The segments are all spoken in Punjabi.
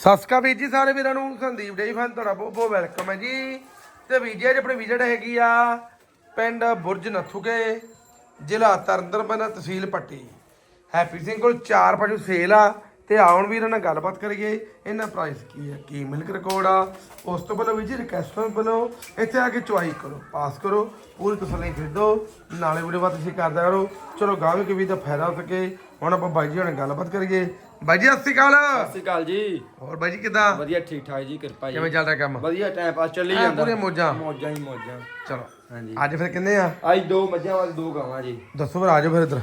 ਸਤਿ ਸ਼੍ਰੀ ਅਕਾਲ ਵੀਰ ਜੀ, ਸਾਰੇ ਵੀਰਾਂ ਨੂੰ, ਸੰਦੀਪ ਡੇਈ ਫਨ ਤੁਹਾਡਾ ਬਹੁਤ ਬਹੁਤ ਵੈਲਕਮ ਹੈ ਜੀ। ਤੇ ਵੀਰ ਜੀ, ਅੱਜ ਆਪਣੀ ਵਿਜ਼ਿਟ ਹੈਗੀ ਆ ਪਿੰਡ ਬੁਰਜ ਨੱਥੂਕੇ, ਜ਼ਿਲ੍ਹਾ ਤਰਨਤਾਰਨ, ਤਹਿਸੀਲ ਪੱਟੀ। ਹੈਪੀ ਸਿੰਘ ਕੋਲ ਚਾਰ ਪਸ਼ੂ ਸੇਲ ਆ। ਤੇ ਆਉਣ ਵੀਰਾਂ ਨਾਲ ਗੱਲਬਾਤ ਕਰੀਏ ਇਹਨਾਂ ਪ੍ਰਾਈਸ ਕੀ ਹੈ ਕੀ ਮਿਲਕ ਰਿਕਾਰਡ ਆ ਉਸ ਤੋਂ ਪਹਿਲਾਂ ਵੀਰ ਜੀ ਰਿਕਵੈਸਟ ਵੱਲੋਂ ਇੱਥੇ ਆ ਕੇ ਚੁਆਈ ਕਰੋ ਪਾਸ ਕਰੋ ਪੂਰੀ ਤਸੱਲੀ ਖਰੀਦੋ ਨਾਲੇ ਵੀਡੀਓ ਬਾਤ ਤੁਸੀਂ ਕਰਦਾ ਕਰੋ ਚਲੋ ਗਾਹਕ ਵੀ ਦਾ ਫਾਇਦਾ ਹੋ ਸਕੇ ਹੁਣ ਆਪਾਂ ਬਾਈ ਜੀ ਨਾਲ ਗੱਲਬਾਤ ਕਰੀਏ। ਬਾਈ ਜੀ ਸਤਿ ਸ਼੍ਰੀ ਅਕਾਲ। ਸਤਿ ਸ਼੍ਰੀ ਅਕਾਲ ਜੀ। ਹੋਰ ਬਾਈ ਜੀ ਕਿਦਾਂ? ਵਧੀਆ ਠੀਕ ਠਾਕ ਜੀ ਕਿਰਪਾ ਜੀ। ਕਿਵੇਂ ਚੱਲਦਾ ਕੰਮ? ਵਧੀਆ ਟਾਈਮ ਪਾਸ ਚੱਲੀ ਜਾਂਦਾ। ਪੂਰੀਆਂ ਮੌਜਾਂ। ਮੌਜਾਂ ਹੀ ਮੌਜਾਂ। ਚਲੋ। ਹਾਂਜੀ। ਅੱਜ ਫਿਰ ਕਿੰਨੇ ਆ? ਅੱਜ ਦੋ ਮੱਝਾਂ ਵਾਲੀ ਦੋ ਗਾਵਾਂ ਜੀ। ਦੱਸੋ ਫਿਰ ਆਜੋ ਫਿਰ ਇੱਧਰ।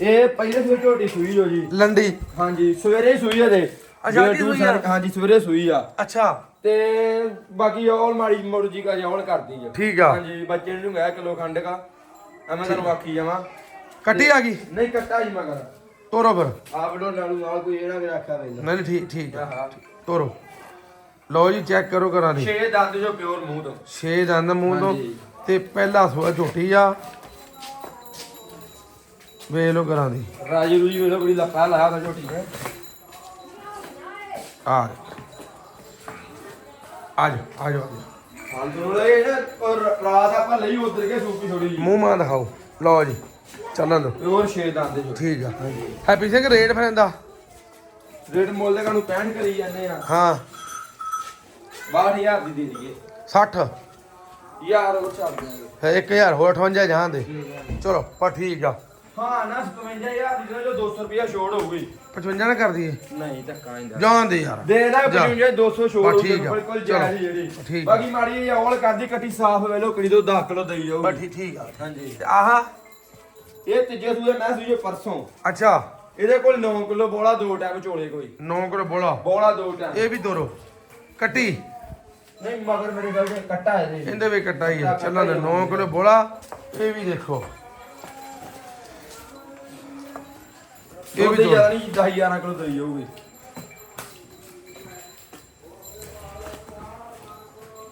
ਇਹ ਪਹਿਲੇ ਸਵੇਰ ਝੋਟੀ ਸੂਈ ਜੋ ਜੀ। ਲੰਡੀ। ਹਾਂਜੀ ਸਵੇਰੇ ਸੂਈ ਆ ਦੇ ਅੱਛਾ, ਅੱਜ ਸੂਈ ਆ? ਹਾਂਜੀ ਸਵੇਰੇ ਸੂਈ ਆ। ਅੱਛਾ। ਤੇ ਬਾਕੀ ਔਲ ਮਾੜੀ ਮੋੜ ਜੀ ਕਾ ਜੌਲ ਕਰਦੀ ਜੀ ਠੀਕ ਆ। ਹਾਂਜੀ ਬੱਚੇ ਨੂੰ ਗਿਆ ਕਿਲੋ ਖੰਡ ਕਾ। ਆ ਮੈਂ ਤੁਹਾਨੂੰ ਆਖੀ ਜਾਵਾਂ। ਕੱਟੀ ਆ ਗਈ? ਨਹੀਂ ਕੱਟਾ ਜੀ ਮਗਰ। ਤੋਰੋ ਫਿਰ। ਆਪ ਡੋ ਨਾਲੂ ਨਾਲ ਕੋਈ ਇਹਨਾਂ ਕੇ ਰੱਖਿਆ ਵੇਲਾ ਨਹੀਂ ਨਹੀਂ, ਠੀਕ ਠੀਕ ਆ। ਆਹਾ। ਤੋਰੋ। ਲਓ ਜੀ ਚੈੱਕ ਕਰੋ ਕਰਾਂ ਦੀ। ਛੇ ਦੰਦ ਜੋ ਪਿਓਰ ਮੂੰਹ ਤੋਂ। ਛੇ ਦੰਦ ਮੂੰਹ ਤੋਂ। ਹਾਂਜੀ। ਤੇ ਪਹਿਲਾ ਸੂਆ ਝੋਟੀ ਆ। ਵੇਖ ਲਓ ਕਰਾਂ ਦੀ। ਰਾਜੀ ਰੂਜੀ ਵੇਲੋ ਬੜੀ ਲੱਪਾ ਲਾਇਆ ਉਹਦਾ ਝੋਟੀ ਨੇ ਆ ਆਜੋ ਆਜੋ ਰਾਤ ਆਪਾਂ ਲਈ ਉਧਰ ਕੇ ਸੂਪੀ ਥੋੜੀ ਜੀ ਮੂੰਹ ਮਾਂ ਦਿਖਾਓ। ਲਓ ਜੀ ਚੱਲਣ ਦੋ ਪਿਓਰ ਛੇ ਦੰਦ ਜੋ ਠੀਕ ਆ। ਹੈਪੀ ਸਿੰਘ ਰੇਟ ਫਿਰ ਇਹਦਾ। ਰੇਟ ਮੁੱਲ ਦੇ ਕਾਨੂੰ 65 ਕਰੀ ਜਾਂਦੇ ਆ। ਹਾਂ। 62000 ਦੀ ਦੇ ਦਈਏ। 60 ਯਾਰ ਉਹ ਛੱਡ ਦਿਆਂਗੇ 1000 ਹੋਰ 58 ਜਹਾਂ ਦੇ। ਚਲੋ ਪਰ ਠੀਕ ਆ। ਹਾਂ ਨਾ 57000 ਦੀ ਜੋ 200 ਰੁਪਿਆ ਛੋੜ ਹੋਊਗੀ। 55 ਨਾ ਕਰ ਦਈਏ ਨਹੀਂ ਧੱਕਾ ਇੰਦਾ ਜਾਣ ਦੇ ਯਾਰ। ਦੇ ਦਾ ਜਾ। 55 200 ਛੋੜ ਬਸ ਹੋਊਗੀ ਠੀਕ ਆ। ਬਿਲਕੁਲ ਚਲੋ। ਜਾਇਜ਼ ਜਿਹੜੀ। ਠੀਕ ਆ। ਬਾਕੀ ਮਾੜੀ ਜਿਹੀ ਔਲ ਕਰਦੀ ਕੱਟੀ ਸਾਫ਼ ਵੇਲੋ ਕਿੜੀ ਤੋਂ 10 ਕਿਲੋ ਦੇਈ ਜਾਊਗੀ। ਬਸ ਠੀਕ ਠੀਕ ਆ। ਹਾਂਜੀ। ਤੇ ਆਹਾ? ਇਹ ਤੀਜੇ ਸੂਏ ਮੈਂ ਸੂਏ ਪਰਸੋਂ। ਅੱਛਾ। ਇਹਦੇ ਕੋਲ 9 ਕਿਲੋ ਬੋਲਾ ਦੋ ਟਾਈਮ ਝੋਲੇ ਕੋਈ। 9 ਕਿਲੋ ਬੋਲਾ। ਬੋਲਾ ਦੋ ਟਾਈਮ ਇਹ ਵੀ ਦੋਰੋ ਕੱਟੀ। ਨਹੀਂ ਮਗਰ ਮੇਰੇ ਗੱਲ ਤੇ ਕੱਟਾ ਇਹਦੇ। ਇਹਦੇ ਵੀ ਕੱਟਾ ਹੀ ਆ। ਚੱਲਾਂ ਦੇ 9 ਕਿਲੋ ਬੋਲਾ ਇਹ ਵੀ ਦੇਖੋ। ਇਹ ਵੀ ਜ਼ਿਆਦਾ ਨਹੀਂ 10 11 ਕਿਲੋ ਦੇਈ ਜਾਊਗੀ।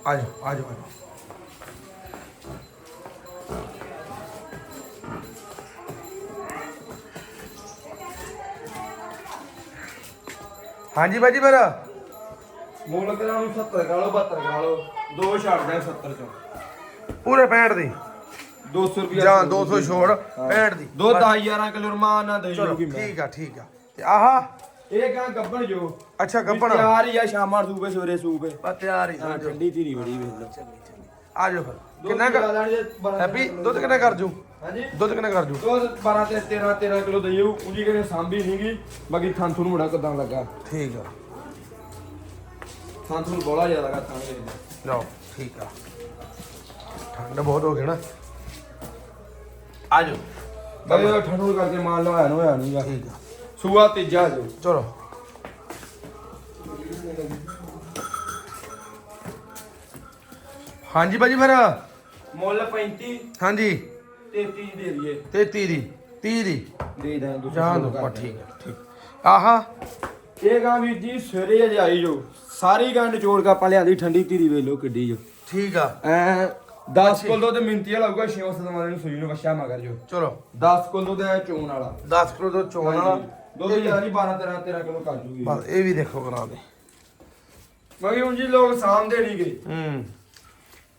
ਆਜੋ ਆਜੋ ਆਜੋ ਹਾਂਜੀ ਬਾਜੀ ਫਿਰ। ਮੁੱਲ ਕਰਾਂ ਨੂੰ 70 ਕਰਾ ਲਓ 72 ਕਰਾ ਲਓ। ਦੋ ਛੱਡ ਦੇ 70 ਚੋਂ। ਪੂਰੇ 65 ਦੀ। 200 ਰੁਪਿਆ ਜਾਂ 200 ਛੋੜ 65 ਦੀ। ਦੋ 10 11 ਕਿਲੋ ਰਮਾਨ ਨਾ ਦੇਈ ਚਲੋ ਜਾਊਗੀ ਮੈਂ ਠੀਕ ਆ ਠੀਕ ਆ। ਤੇ ਆਹਾ। ਇਹ ਗਾਂ ਗੱਬਣ ਜੋ। ਅੱਛਾ ਵੀ ਗੱਪਣ ਤਿਆਰ ਹੀ ਆ ਸ਼ਾਮਾਂ ਸੂਬੇ ਸਵੇਰੇ ਸੂਬੇ। ਆ ਤਿਆਰ ਹੀ ਹਾਂ ਠੰਡੀ ਧੀਰੀ ਬੜੀ ਵੇਖ ਲਓ। ਆਜੋ ਫਿਰ। ਕਿੰਨਾ ਕਰ ਹੈਪੀ ਦੁੱਧ ਕਿੰਨਾ ਕਰ ਜੂ? ਹਾਂਜੀ। ਦੁੱਧ ਕਿੰਨਾ ਕਰ ਜੂ? ਦੁੱਧ 12 ਤੇ 13 13 ਕਿਲੋ ਦਈਓ। ਉਹਦੀ ਕਿਹਨੇ ਸਾਂਭੀ ਨਹੀਂਗੀ ਬਾਕੀ ਥਾਂ ਤੁਹਾਨੂੰ ਬੜਾ ਕਿਦਾਂ ਲੱਗਾ। ਠੀਕ ਆ। ਥਾਂ ਤੁਹਾਨੂੰ ਬੋਲਾ ਜ਼ਿਆਦਾ ਲੱਗਾ ਥਾਂ ਦੇ ਲਓ ਠੀਕ ਆ। ਠੰਡ ਬਹੁਤ ਹੋ ਗਈ ਨਾ। ਆਜੋ। ਬਾਈ ਉਹ ਠੰਡੂ ਕਰਕੇ ਮਾਲ ਲਵਾਇਆ ਨੂੰ ਹੋਇਆ ਨਹੀਂਗਾ ਠੀਕ ਆ ਸੂਆ ਤੀਜਾ ਜੋ ਚਲੋ। ਹਾਂਜੀ ਬਾਜੀ ਫਿਰ? ਮੁੱਲ 35 ਹਾਂਜੀ। 33 ਦੇ ਦਈਏ। ਤੇ 30 ਦੀ 30 ਦੀ। ਦੇ ਦਾਂ ਤੁਸੀਂ ਜਾਣ ਦੋ ਸ਼ੁਰੂ ਕਰ ਠੀਕ ਆ ਠੀਕ। ਆਹਾ। ਇਹ ਗਾਂ ਵੀਰ ਜੀ ਸਵੇਰੇ ਅਜੇ ਆਈ ਜੋ। ਸਾਰੀ ਗਾਂ ਨਿਚੋੜ ਕੇ ਆਪਾਂ ਲਿਆਂਦੀ ਠੰਡੀ ਧੀਰੀ ਵੇਲੋ ਕਿੱਡੀ ਜੋ। ਠੀਕ ਆ। ਐ 10 ਕਿਲੋ ਤੇ ਮਿੰਤੀ ਵਾਲਾ ਹੋਊਗਾ 6 ਸਤਵਾਂ ਨੂੰ ਸੂਈ ਨੂੰ ਵਛਾ ਮਗਰ ਜੋ ਚਲੋ। 10 ਕਿਲੋ ਤੇ ਚੋਣ ਵਾਲਾ। 10 ਕਿਲੋ ਤੋਂ ਚੋਣ ਵਾਲਾ। ਦੁੱਧ ਨਹੀਂ 12 13 13 ਕਿਲੋ ਕਰ ਜੂਗੀ। ਬਸ ਇਹ ਵੀ ਦੇਖੋ ਕਰਾ ਦੇ। ਮਗੀ ਹੁਣ ਜੀ ਲੋਕ ਸਾਹਮਣੇ ਨਹੀਂ ਗਏ ਹੂੰ।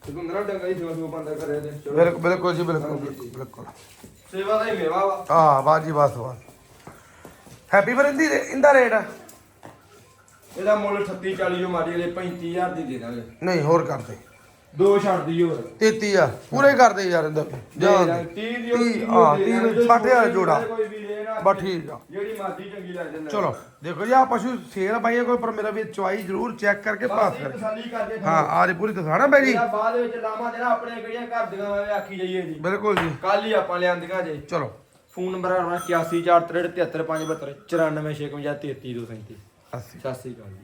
ਸੁੰਦਰਾ ਡੰਗਾ ਹੀ ਸੇਵਾ ਸੇਵਾ ਬੰਦਾ ਕਰੇ ਤੇ ਚਲੋ। ਬਿਲਕੁਲ ਬਿਲਕੁਲ ਜੀ ਬਿਲਕੁਲ ਬਿਲਕੁਲ, ਸੇਵਾ ਦਾ ਹੀ ਮੇਵਾ ਵਾ। ਹਾਂ ਬਾਜੀ ਬਸ ਬਸ ਹੈਪੀ ਫਿਰ ਇੰਦੀ ਇੰਦਾ ਰੇਟ ਇਹਦਾ ਮੁੱਲ 38 40 ਜੋ ਮਾਰੀ ਵਾਲੇ 35000 ਦੀ ਦੇ ਦਾਂਗੇ। ਨਹੀਂ ਹੋਰ ਕਰਦੇ ਦੋ ਛੱਡ ਦੀ ਹੋਰ 33 ਆ। ਪੂਰੇ ਕਰਦੇ ਯਾਰ ਇਹਦਾ। ਜਾਨ ਦੇ 30 ਦੀ। ਉਹ ਤੀਹ, ਹਾਂ, ਤੀਹ ਨੂੰ 60,000 ਜੋੜਾ। ਕੋਈ ਵੀ ਲੈ ਨਾ ਬਸ ਠੀਕ ਆ। ਜਿਹੜੀ ਮਰਜ਼ੀ ਚੰਗੀ ਲੱਗ ਜਾਂਦਾ ਚਲੋ ਦੇਖੋ ਜੀ ਆ ਪਸ਼ੂ ਸੇਲ ਪਾਈਏ ਕੋਈ ਪਰ ਮੇਰਾ ਵੀ ਚੁਆਈ ਜ਼ਰੂਰ ਚੈੱਕ ਕਰਕੇ ਪਾਸ ਕਰ। ਹਾਂ ਆ ਜੀ ਪੂਰੀ ਦਿਖਾਣਾ ਬਾਈ ਜੀ ਬਾਅਦ ਵਿੱਚ ਲਾਵਾਂ ਦੇਣਾ ਆਪਣੇ ਕਿਹੜੀਆਂ ਘਰ ਦੀਆਂ ਆਖੀ ਜਾਈਏ ਜੀ। ਬਿਲਕੁਲ ਜੀ। ਕੱਲ ਹੀ ਆਪਾਂ ਲਿਆਂਦੀਆਂ ਜੇ। ਚਲੋ। ਫੋਨ ਨੰਬਰ ਆਪਣਾ 8143737572 94652 33237 ਅਸੀਂ ਸਤਿ ਸ੍ਰੀ ਅਕਾਲ ਜੀ।